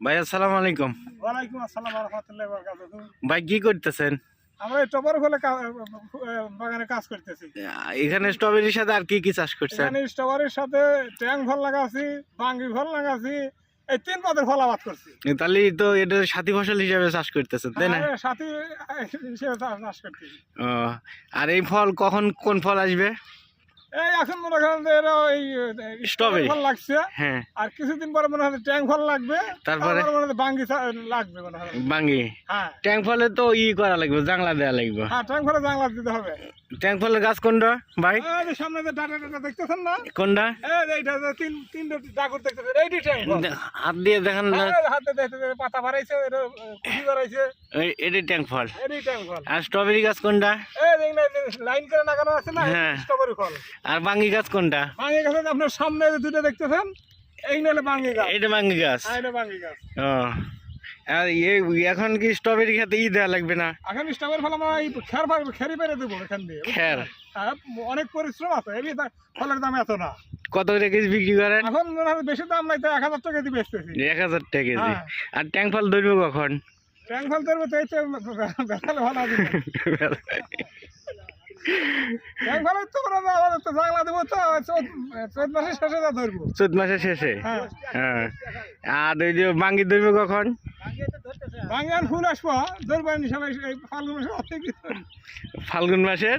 ভাই আসসালামু আলাইকুম। ওয়ালাইকুম আসসালাম রহমতুল্লাহ বরকাতুহু। ভাই কি করতেছেন? আমরা এই ফলে বাগানে কাজ করতেছি। এখানে স্ট্রবেরির সাথে আর কি কি চাষ করছেন? এখানে স্ট্রবেরির সাথে ট্যাং ফল লাগাছি বাঙ্গি ফল লাগাছি এই তিন পদের ফল আবাদ করছি। তাহলে তো এটা সাথী ফসল হিসাবে চাষ করতেছেন তাই না? সাথী হিসেবে চাষ- করতেছি। আর এই ফল কখন কোন ফল আসবে? এই এখন মনে করেন যে এরা এই স্ট্রবেরি ফল লাগছে। হ্যাঁ। আর কিছুদিন পরে মনে হয় ট্যাং ফল লাগবে। তারপরে? মনে হয় বাঙ্গি লাগবে মনে হয়। বাঙ্গি? হ্যাঁ। ট্যাঙ্ক ফলে তো ই করা লাগবে জাংলা দেওয়া লাগবে। হ্যাঁ ট্যাং ফলে জাংলা দিতে হবে। ট্যাঙ্ক ফলের গাছ কোনটা ভাই? এই সামনে যে ডাটা ডাটা দেখতেছেন না? কোনটা? এই এইটা যে তিন তিনটে ডাকুর দেখতেছেন এইটি ট্যাং হাত দিয়ে দেখান না। হাতে দেখতে পাতা বাড়াইছে এটা ফল। এটি ট্যাং ফল। আর স্ট্রবেরি গাছ কোনটা? এই দেখুন লাইন করে লাগানো আছে না। স্ট্রবেরি ফল। আর বাঙ্গি গাছ কোনটা? বাঙ্গি গাছ আপনার সামনে যে দুটো দেখতেছেন এই নাহলে বাঙ্গি গাছ। এটা বাঙ্গি গাছ? এটা বাঙ্গি গাছ। ও। আর এখন কি স্ট্রবেরি খেতে ই দেওয়া লাগবে না? এখন স্ট্রবেরি ফল আমরা এই খের খেরি পেরে দেবো এখান দিয়ে খের? হ্যাঁ, অনেক পরিশ্রম আছে এই ফলের দাম এত না। কত করে কেজি বিক্রি করেন? এখন বেশি দাম নাই তো এক হাজার টাকা কেজি বেচতেছি। এক হাজার টাকা কেজি। হ্যাঁ। আর ট্যাঙ্ক ফল ধরবো কখন? ট্যাং ফল ধরবো তো এই তো ভালো আছে চৌদ্দ চৌদ্দ মাসের শেষে যা ধরবো। চোদ্দ মাসের শেষে? আর ওই যে বাঙ্গি ধরবো কখন? বাঙ্গান ফুল আসব ধরবো সবাই ফাল্গুন মাসে ফাল্গুন মাসের?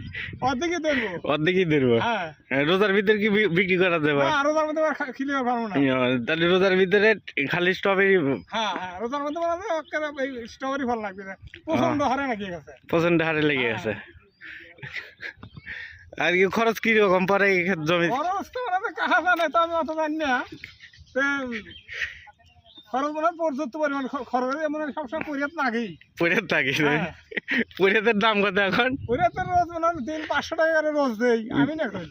অর্ধেকই ধরবো। অর্ধেকই ধরবো? হ্যাঁ। হ্যাঁ, রোজার ভিতরে কি বিক্রি করা যাবে? তার মধ্যে পারব না। তাহলে রোজার ভিতরে খালি স্ট্রবেরি হ্যাঁ রোজার মধ্যে মানে স্ট্রবেরি ফল লাগবে প্রচণ্ড হারে নাকি গেছে। প্রচণ্ড হারে লেগে গেছে। আর কি খরচ কি রকম পরে এই জমি খরচ তো মানে কাহা জানে তো আমি অত জানি না। খরচ মানে পর্যাপ্ত পরিমাণ খরচ এমন সবসময় থাকি হ্যাঁ। দাম কত এখন? রোজ মানে আমি দিন পাঁচশো টাকা করে রোজ দেই আমি না কই।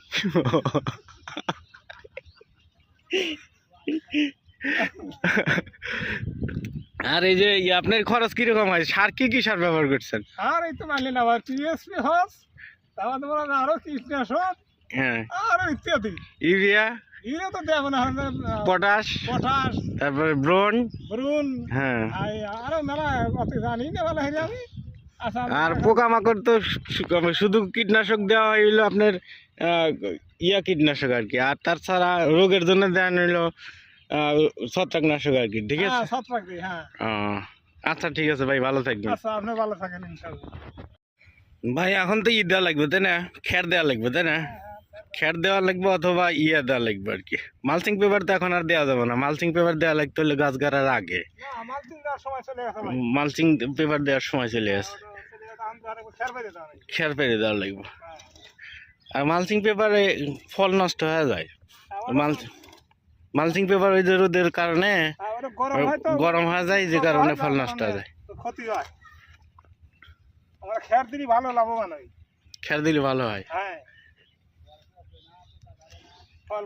আর এই যে আপনার খরচ কীরকম হয়? সার কি কি সার ব্যবহার করছেন? আর এই তো মানলি না আবার টিএসপি হস তারপর তোমার আরও কীটনাশক হ্যাঁ। আরও ইত্যাদি। ইউরিয়া। ইউরিয়া তো দেবো না পটাশ। পটাশ। তারপরে ব্রন ব্রুন হ্যাঁ। আরও মেলা অত জানি না মেলা আমি আচ্ছা আর পোকামাকড় তো শুধু কীটনাশক দেওয়া হইল আপনার ইয়া কীটনাশক আর কি। আর তাছাড়া রোগের জন্য দেওয়া হইল ছত্রাকনাশক আর কি ঠিক আছে? হ্যাঁ। ও, আচ্ছা ঠিক আছে ভাই ভালো থাকবেন। আচ্ছা আপনি ভালো থাকেন ভাই এখন তো ই দেওয়া লাগবে তাই না? খের দেওয়া লাগবে তাই না? খের দেওয়া লাগবে অথবা ইয়া দেওয়া লাগবে আর কি। মালচিং পেপার তো এখন আর দেওয়া যাবে না। মালচিং পেপার দেওয়া লাগতে হলে গাছ গাড়ার আগে। মালচিং পেপার দেওয়ার সময় চলে আসে। খের পেরে দেওয়া লাগবে। হ্যাঁ। আর মালচিং পেপারে ফল নষ্ট হয়ে যায়। মালচিং মালচিং পেপার ওই যে রোদের কারণে গরম হয় যায় যে কারণে ফল নষ্ট হয়ে যায়। ক্ষতি হয়। আমরা খেয়ার দিলে ভালো লাভবান হয়। খের দিলে ভালো হয়। হ্যাঁ।